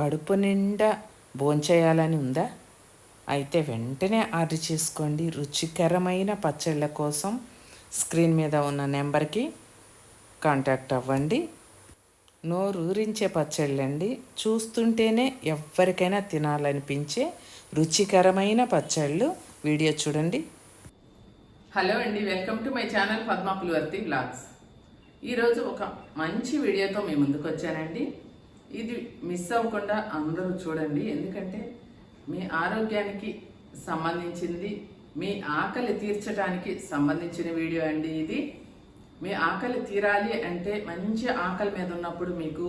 కడుపు నిండా భోంచేయాలని ఉందా? అయితే వెంటనే ఆర్డర్ చేసుకోండి. రుచికరమైన పచ్చళ్ళ కోసం స్క్రీన్ మీద ఉన్న నెంబర్కి కాంటాక్ట్ అవ్వండి. నోరూరించే పచ్చళ్ళండి. చూస్తుంటేనే ఎవరికైనా తినాలనిపించే రుచికరమైన పచ్చళ్ళు. వీడియో చూడండి. హలో అండి. Welcome to my channel Padma Pulavarthi blogs ఈరోజు ఒక మంచి వీడియోతో మీ ముందుకు వచ్చానండి. ఇది మిస్ అవ్వకుండా అందరూ చూడండి. ఎందుకంటే మీ ఆరోగ్యానికి సంబంధించింది మీ ఆకలి తీర్చడానికి సంబంధించిన వీడియో అండి ఇది. మీ ఆకలి తీరాలి అంటే మంచి ఆకలి మీద ఉన్నప్పుడు మీకు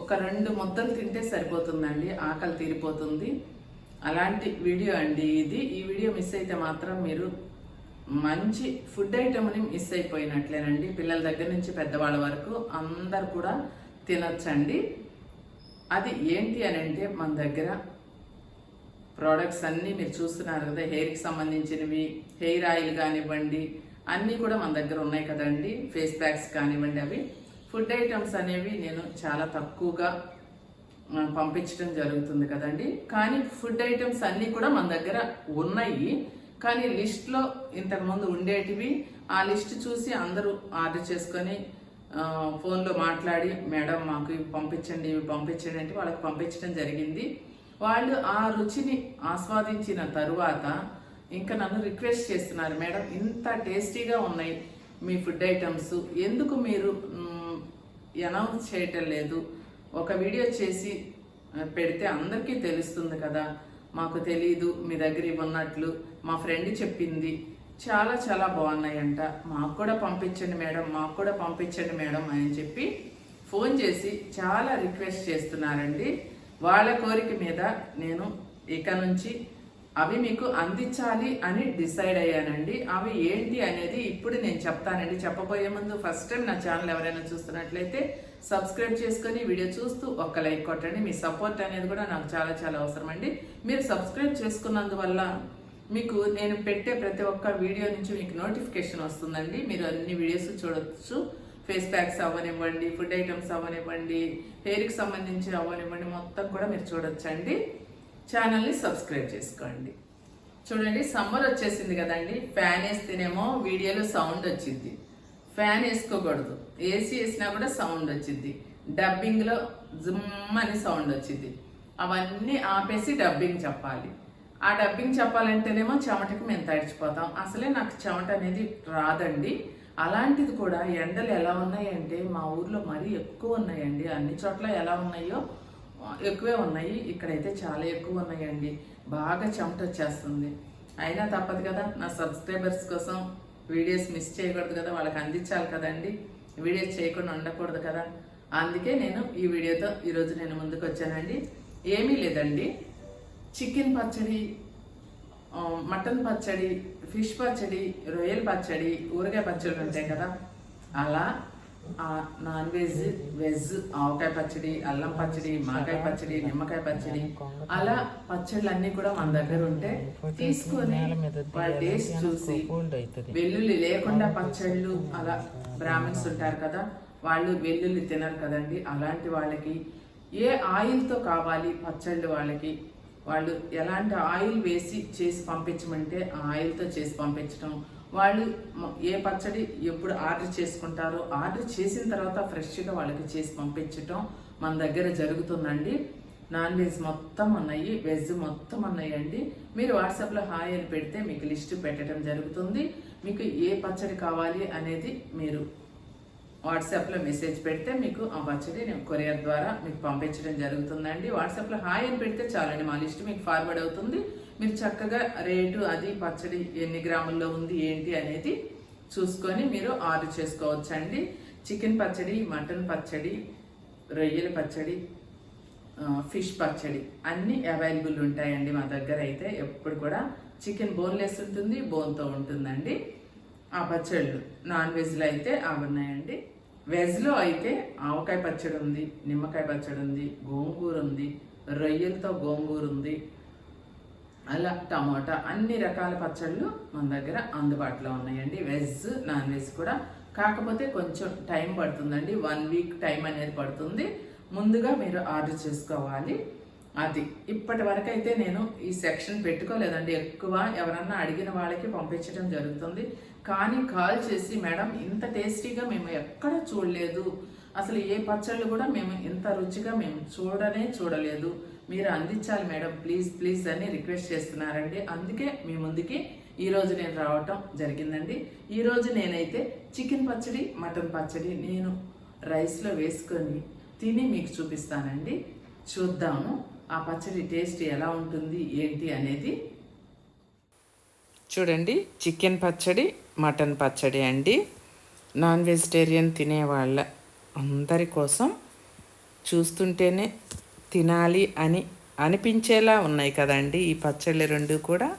ఒక రెండు ముద్దలు తింటే సరిపోతుందండి ఆకలి తీరిపోతుంది. అలాంటి వీడియో అండి ఇది. ఈ వీడియో మిస్ అయితే మాత్రం మీరు మంచి ఫుడ్ ఐటమ్ని మిస్ అయిపోయినట్లేనండి. పిల్లల దగ్గర నుంచి పెద్దవాళ్ళ వరకు అందరు కూడా తినొచ్చండి. అది ఏంటి అని అంటే మన దగ్గర ప్రోడక్ట్స్ అన్నీ మీరు చూస్తున్నారు కదా హెయిర్కి సంబంధించినవి హెయిర్ ఆయిల్ కానివ్వండి అన్నీ కూడా మన దగ్గర ఉన్నాయి కదండి. ఫేస్ ప్యాక్స్ కానివ్వండి అవి. ఫుడ్ ఐటమ్స్ అనేవి నేను చాలా తక్కువగా పంపించడం జరుగుతుంది కదండి. కానీ ఫుడ్ ఐటమ్స్ అన్నీ కూడా మన దగ్గర ఉన్నాయి. కానీ లిస్ట్లో ఇంతకుముందు ఉండేటివి ఆ లిస్ట్ చూసి అందరూ ఆర్డర్ చేసుకొని ఫోన్లో మాట్లాడి మేడం మాకు ఇవి పంపించండి ఇవి పంపించండి అంటే వాళ్ళకి పంపించడం జరిగింది. వాళ్ళు ఆ రుచిని ఆస్వాదించిన తరువాత ఇంకా నన్ను రిక్వెస్ట్ చేస్తున్నారు మేడం ఇంత టేస్టీగా ఉన్నాయి మీ ఫుడ్ ఐటమ్స్. ఎందుకు మీరు అనౌన్స్ చేయటం లేదు? ఒక వీడియో చేసి పెడితే అందరికీ తెలుస్తుంది కదా. మాకు తెలీదు మీ దగ్గర ఇవి ఉన్నట్లు. మా ఫ్రెండ్ చెప్పింది. చాలా చాలా బాగున్నాయంట. మాకు కూడా పంపించండి మేడం మాకు కూడా పంపించండి మేడం అని చెప్పి ఫోన్ చేసి చాలా రిక్వెస్ట్ చేస్తున్నారండి. వాళ్ళ కోరిక మీద నేను ఇక నుంచి అవి మీకు అందించాలి అని డిసైడ్ అయ్యానండి. అవి ఏంటి అనేది ఇప్పుడు నేను చెప్తానండి. చెప్పబోయే ముందు ఫస్ట్ టైం నా ఛానల్ ఎవరైనా చూస్తున్నట్లయితే సబ్స్క్రైబ్ చేసుకొని వీడియో చూస్తూ ఒక్క లైక్ కొట్టండి. మీ సపోర్ట్ అనేది కూడా నాకు చాలా చాలా అవసరం అండి మీరు సబ్స్క్రైబ్ చేసుకున్నందువల్ల మీకు నేను పెట్టే ప్రతి ఒక్క వీడియో నుంచి మీకు నోటిఫికేషన్ వస్తుందండి. మీరు అన్ని వీడియోస్ చూడవచ్చు ఫేస్ ప్యాక్స్ అవ్వనివ్వండి ఫుడ్ ఐటమ్స్ అవ్వనివ్వండి హెయిర్కి సంబంధించి అవ్వనివ్వండి మొత్తం కూడా మీరు చూడొచ్చండి. ఛానల్ని సబ్స్క్రైబ్ చేసుకోండి. చూడండి సమ్మర్ వచ్చేసింది కదండి. ఫ్యాన్ వేస్తేనేమో వీడియోలో సౌండ్ వచ్చింది ఫ్యాన్ వేసుకోకూడదు. ఏసీ వేసినా కూడా సౌండ్ వచ్చింది డబ్బింగ్లో జుమ్ అని సౌండ్ వచ్చింది అవన్నీ ఆపేసి డబ్బింగ్ చెప్పాలి. ఆ డబ్బింగ్ చెప్పాలంటేనేమో చెమటకి మేము తడిచిపోతాం. అసలే నాకు చెమట అనేది రాదండి. అలాంటిది కూడా ఎండలు ఎలా ఉన్నాయంటే మా ఊర్లో మరీ ఎక్కువ ఉన్నాయండి. అన్ని చోట్ల ఎలా ఉన్నాయో ఎక్కువే ఉన్నాయి. ఇక్కడైతే చాలా ఎక్కువ ఉన్నాయండి. బాగా చెమట వచ్చేస్తుంది. అయినా తప్పదు కదా నా సబ్స్క్రైబర్స్ కోసం వీడియోస్ మిస్ చేయకూడదు కదా వాళ్ళకి అందించాలి కదండి. వీడియోస్ చేయకుండా ఉండకూడదు కదా. అందుకే నేను ఈ వీడియోతో ఈరోజు నేను ముందుకు వచ్చానండి. ఏమీ లేదండి. చికెన్ పచ్చడి మటన్ పచ్చడి ఫిష్ పచ్చడి రొయ్యల పచ్చడి ఊరగాయ పచ్చడి ఉంటాయి కదా. అలా నాన్ వెజ్ వెజ్ ఆవకాయ పచ్చడి అల్లం పచ్చడి మాకాయ పచ్చడి నిమ్మకాయ పచ్చడి అలా పచ్చళ్ళు అన్ని కూడా మన దగ్గర ఉంటే తీసుకొని వాళ్ళ టేస్ట్ చూసి వెల్లుల్లి లేకుండా పచ్చళ్ళు అలా బ్రాహ్మిన్స్ ఉంటారు కదా వాళ్ళు వెల్లుల్లి తినరు కదండి. అలాంటి వాళ్ళకి ఏ ఆయిల్తో కావాలి పచ్చళ్ళు వాళ్ళకి? వాళ్ళు ఎలాంటి ఆయిల్ వేసి చేసి పంపించమంటే ఆ ఆయిల్తో చేసి పంపించడం వాళ్ళు ఏ పచ్చడి ఎప్పుడు ఆర్డర్ చేసుకుంటారో ఆర్డర్ చేసిన తర్వాత ఫ్రెష్గా వాళ్ళకి చేసి పంపించటం మన దగ్గర జరుగుతుందండి. నాన్ వెజ్ మొత్తం ఉన్నాయి వెజ్ మొత్తం ఉన్నాయండి మీరు వాట్సాప్లో హాయ్ అని పెడితే మీకు లిస్ట్ పెట్టడం జరుగుతుంది. మీకు ఏ పచ్చడి కావాలి అనేది మీరు వాట్సాప్లో మెసేజ్ పెడితే మీకు ఆ పచ్చడి నేను కొరియర్ ద్వారా మీకు పంపించడం జరుగుతుందండి. వాట్సాప్లో హాయ్ అని పెడితే చాలండి మా లిస్ట్ మీకు ఫార్వర్డ్ అవుతుంది. మీరు చక్కగా రేటు అది పచ్చడి ఎన్ని గ్రాముల్లో ఉంది ఏంటి అనేది చూసుకొని మీరు ఆర్డర్ చేసుకోవచ్చండి. చికెన్ పచ్చడి మటన్ పచ్చడి రొయ్యల పచ్చడి ఫిష్ పచ్చడి అన్నీ అవైలబుల్ ఉంటాయండి మా దగ్గర అయితే. ఎప్పుడు కూడా చికెన్ బోన్లెస్ ఉంటుంది బోన్తో ఉంటుందండి. ఆ పచ్చళ్ళు నాన్ వెజ్లో అయితే అవి ఉన్నాయండి వెజ్లో అయితే ఆవకాయ పచ్చడి ఉంది నిమ్మకాయ పచ్చడి ఉంది గోంగూర ఉంది రొయ్యలతో గోంగూర ఉంది అలా టమాటా అన్ని రకాల పచ్చళ్ళు మన దగ్గర అందుబాటులో ఉన్నాయండి. వెజ్ నాన్ వెజ్ కూడా. కాకపోతే కొంచెం టైం పడుతుందండి. వన్ వీక్ టైం అనేది పడుతుంది. ముందుగా మీరు ఆర్డర్ చేసుకోవాలి. అది ఇప్పటి వరకు అయితే నేను ఈ సెక్షన్ పెట్టుకోలేదండి. ఎక్కువ ఎవరన్నా అడిగిన వాళ్ళకి పంపించడం జరుగుతుంది. కానీ కాల్ చేసి మేడం ఇంత టేస్టీగా మేము ఎక్కడ చూడలేదు. అసలు ఏ పచ్చళ్ళు కూడా మేము ఇంత రుచిగా మేము చూడనే చూడలేదు. మీరు అందించాలి మేడం. ప్లీజ్ ప్లీజ్ అని రిక్వెస్ట్ చేస్తున్నారండి. అందుకే మీ ముందుకి ఈరోజు నేను రావటం జరిగిందండి. ఈరోజు నేనైతే చికెన్ పచ్చడి మటన్ పచ్చడి నేను రైస్లో వేసుకొని తిని మీకు చూపిస్తానండి. చూద్దాము ఆ పచ్చడి టేస్ట్ ఎలా ఉంటుంది ఏంటి అనేది. చూడండి చికెన్ పచ్చడి మటన్ పచ్చడి అండి. నాన్ వెజిటేరియన్ తినేవాళ్ళ అందరి కోసం చూస్తుంటేనే తినాలి అని అనిపించేలా ఉన్నాయి కదండి. ఈ పచ్చళ్ళు రెండు కూడా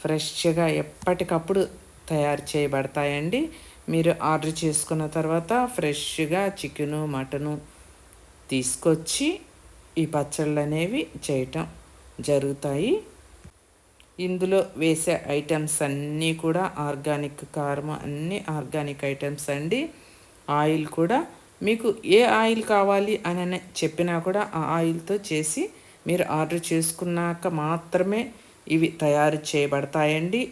ఫ్రెష్గా ఎప్పటికప్పుడు తయారు చేయబడతాయండి. మీరు ఆర్డర్ చేసుకున్న తర్వాత ఫ్రెష్గా చికెను మటను తీసుకొచ్చి ఈ పచ్చళ్ళు అనేవి చేయటం జరుగుతాయి. ఇందులో వేసే ఐటమ్స్ అన్నీ కూడా ఆర్గానిక్ కారం అన్నీ ఆర్గానిక్ ఐటమ్స్ అండి. ఆయిల్ కూడా మీకు ఏ ఆయిల్ కావాలి అని చెప్పినా కూడా ఆ ఆయిల్తో చేసి మీరు ఆర్డర్ చేసుకున్నాక మాత్రమే ఇవి తయారు చేయబడతాయండి.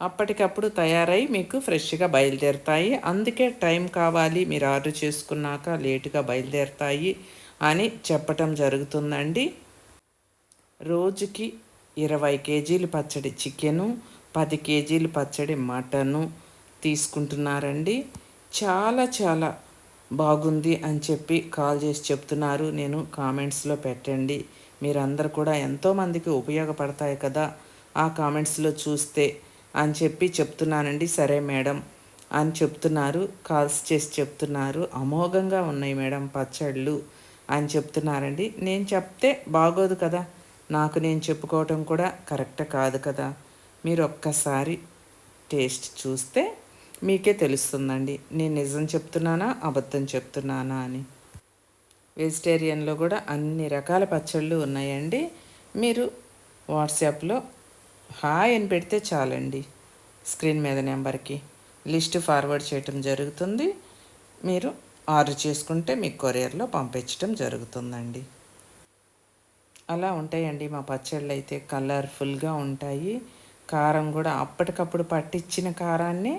అప్పటికప్పుడు తయారై మీకు ఫ్రెష్గా బయలుదేరుతాయి. అందుకే టైం కావాలి మీరు ఆర్డర్ చేసుకున్నాక లేటుగా బయలుదేరుతాయి అని చెప్పటం జరుగుతుందండి. రోజుకి ఇరవై కేజీలు పచ్చడి చికెను పది కేజీలు పచ్చడి మటను తీసుకుంటున్నారండి. చాలా చాలా బాగుంది అని చెప్పి కాల్ చేసి చెప్తున్నారు. నేను కామెంట్స్లో పెట్టండి. మీరందరూ కూడా ఎంతోమందికి ఉపయోగపడతాయి కదా ఆ కామెంట్స్లో చూస్తే అని చెప్పి చెప్తున్నానండి. సరే మేడం అని చెప్తున్నారు. కాల్స్ చేసి చెప్తున్నారు. అమోఘంగా ఉన్నాయి మేడం పచ్చళ్ళు అని చెప్తున్నారండి. నేను చెప్తే బాగోదు కదా. నాకు నేను చెప్పుకోవటం కూడా కరెక్ట్ కాదు కదా. మీరు ఒక్కసారి టేస్ట్ చూస్తే మీకే తెలుస్తుందండి. నేను నిజం చెప్తున్నానా అబద్ధం చెప్తున్నానా అని. వెజిటేరియన్లో కూడా అన్ని రకాల పచ్చళ్ళు ఉన్నాయండి. మీరు వాట్సాప్లో హాయ్ అని పెడితే చాలండి స్క్రీన్ మీద నెంబర్కి. లిస్ట్ ఫార్వర్డ్ చేయటం జరుగుతుంది. మీరు ఆర్డర్ చేసుకుంటే మీకు కొరియర్లో పంపించడం జరుగుతుందండి. అలా ఉంటాయండి మా పచ్చళ్ళు అయితే కలర్ఫుల్గా ఉంటాయి. కారం కూడా అప్పటికప్పుడు పట్టించిన కారాన్ని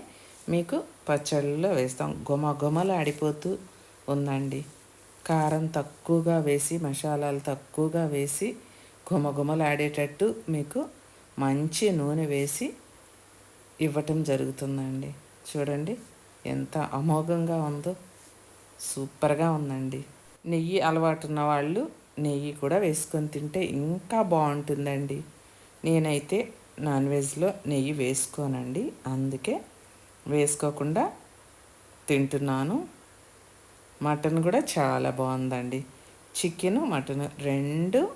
మీకు పచ్చళ్ళలో వేస్తాం. గుమ గుమలు ఆడిపోతూ ఉందండి. కారం తక్కువగా వేసి మసాలాలు తక్కువగా వేసి గుమగుమలు ఆడేటట్టు మీకు మంచి నూనె వేసి ఇవ్వటం జరుగుతుందండి. చూడండి ఎంత అమోఘంగా ఉందో. సూపర్గా ఉందండి. నెయ్యి అలవాటు ఉన్న వాళ్ళు నెయ్యి కూడా వేసుకొని తింటే ఇంకా బాగుంటుందండి. నేనైతే నాన్ వెజ్లో నెయ్యి వేసుకోనండి. అందుకే వేసుకోకుండా తింటున్నాను. మటన్ కూడా చాలా బాగుందండి. చికెన్ మటన్ రెండు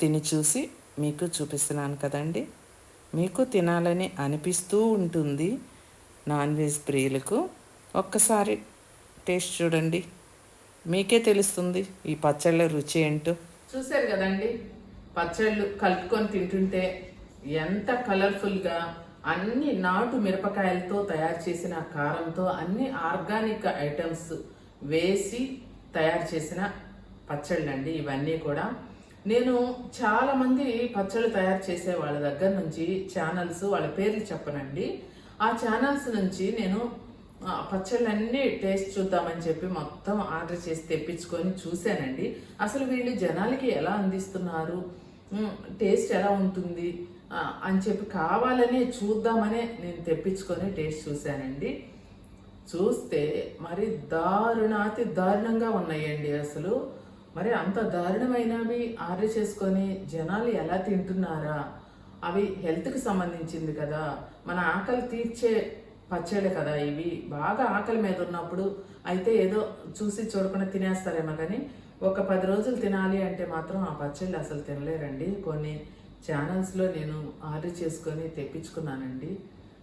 తిని చూసి మీకు చూపిస్తున్నాను కదండి. మీకు తినాలని అనిపిస్తూ ఉంటుంది నాన్ వెజ్ ప్రియులకు. ఒక్కసారి టేస్ట్ చూడండి. మీకే తెలుస్తుంది ఈ పచ్చళ్ళ రుచి ఏంటో. చూశారు కదండి పచ్చళ్ళు కలుపుకొని తింటుంటే ఎంత కలర్ఫుల్గా అన్ని నాటు మిరపకాయలతో తయారు చేసిన కారంతో అన్ని ఆర్గానిక్ ఐటమ్స్ వేసి తయారు చేసిన పచ్చళ్ళండి ఇవన్నీ కూడా. నేను చాలామంది పచ్చళ్ళు తయారు చేసే వాళ్ళ దగ్గర నుంచి ఛానల్స్ వాళ్ళ పేర్లు చెప్పనండి. ఆ ఛానల్స్ నుంచి నేను పచ్చళ్ళన్నీ టేస్ట్ చూద్దామని చెప్పి మొత్తం ఆర్డర్ చేసి తెప్పించుకొని చూశానండి. అసలు వీళ్ళు జనాలకి ఎలా అందిస్తున్నారు? టేస్ట్ ఎలా ఉంటుంది? అని చెప్పి కావాలనే చూద్దామనే నేను తెప్పించుకొని టేస్ట్ చూశానండి. చూస్తే మరి దారుణాతి దారుణంగా ఉన్నాయండి అసలు. మరి అంత దారుణమైనవి ఆర్డర్ చేసుకొని జనాలు ఎలా తింటున్నారా? అవి హెల్త్కి సంబంధించింది కదా. మన ఆకలి తీర్చే పచ్చళ్ళే కదా ఇవి. బాగా ఆకలి మీద ఉన్నప్పుడు అయితే ఏదో చూసి చూడకుండా తినేస్తారేమో కానీ ఒక పది రోజులు తినాలి అంటే మాత్రం ఆ పచ్చళ్ళు అసలు తినలేరండి. కొన్ని ఛానల్స్లో నేను ఆర్డర్ చేసుకొని తెప్పించుకున్నానండి.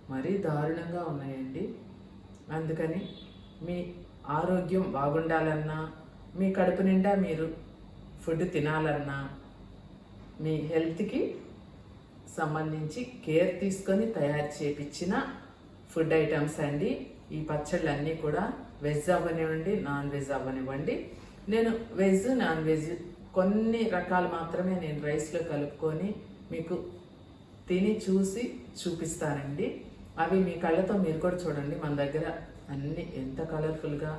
మరీ దారుణంగా ఉన్నాయండి. అందుకని మీ ఆరోగ్యం బాగుండాలన్నా మీ కడుపు నిండా మీరు ఫుడ్ తినాలన్నా మీ హెల్త్కి సంబంధించి కేర్ తీసుకొని తయారు చేపించిన ఫుడ్ ఐటమ్స్ అండి. ఈ పచ్చళ్ళు అన్నీ కూడా వెజ్ అవ్వనివ్వండి నాన్ వెజ్ అవ్వనివ్వండి. నేను వెజ్ నాన్ వెజ్ కొన్ని రకాలు మాత్రమే నేను రైస్లో కలుపుకొని మీకు తిని చూసి చూపిస్తానండి. అవి మీ కళ్ళతో మీరు కూడా చూడండి. మన దగ్గర అన్ని ఎంత కలర్ఫుల్గా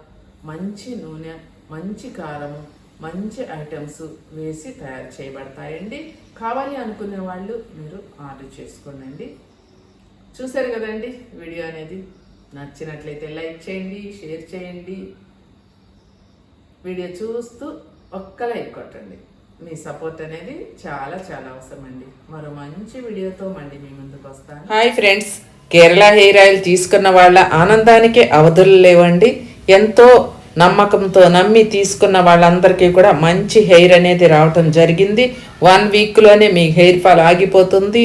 మంచి నూనె మంచి కారము మంచి ఐటమ్స్ వేసి తయారు చేయబడతాయండి. కావాలి అనుకునే వాళ్ళు మీరు ఆర్డర్ చేసుకోండి చూసారు కదండి వీడియో అనేది. నచ్చినట్లయితే లైక్ చేయండి షేర్ చేయండి. వీడియో చూస్తూ ఒక్క లైక్ కొట్టండి. మీ సపోర్ట్ అనేది చాలా చాలా అవసరం అండి మరో మంచి వీడియోతో మళ్ళీ మీ ముందుకు వస్తాను. Hi friends. Kerala hair oil తీసుకున్న వాళ్ళ ఆనందానికి అవధులు లేవండి. ఎంతో నమ్మకంతో నమ్మి తీసుకున్న వాళ్ళందరికీ కూడా మంచి హెయిర్ అనేది రావటం జరిగింది. వన్ వీక్లోనే మీ హెయిర్ ఫాల్ ఆగిపోతుంది.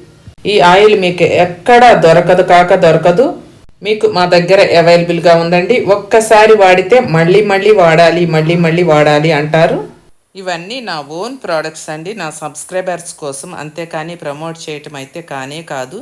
ఈ ఆయిల్ మీకు ఎక్కడ దొరకదు కాక దొరకదు. మీకు మా దగ్గర అవైలబుల్గా ఉందండి. ఒక్కసారి వాడితే మళ్ళీ మళ్ళీ వాడాలి మళ్ళీ మళ్ళీ వాడాలి అంటారు. ఇవన్నీ నా ఓన్ ప్రోడక్ట్స్ అండి. నా సబ్స్క్రైబర్స్ కోసం అంతేకాని ప్రమోట్ చేయటం అయితే కానే కాదు.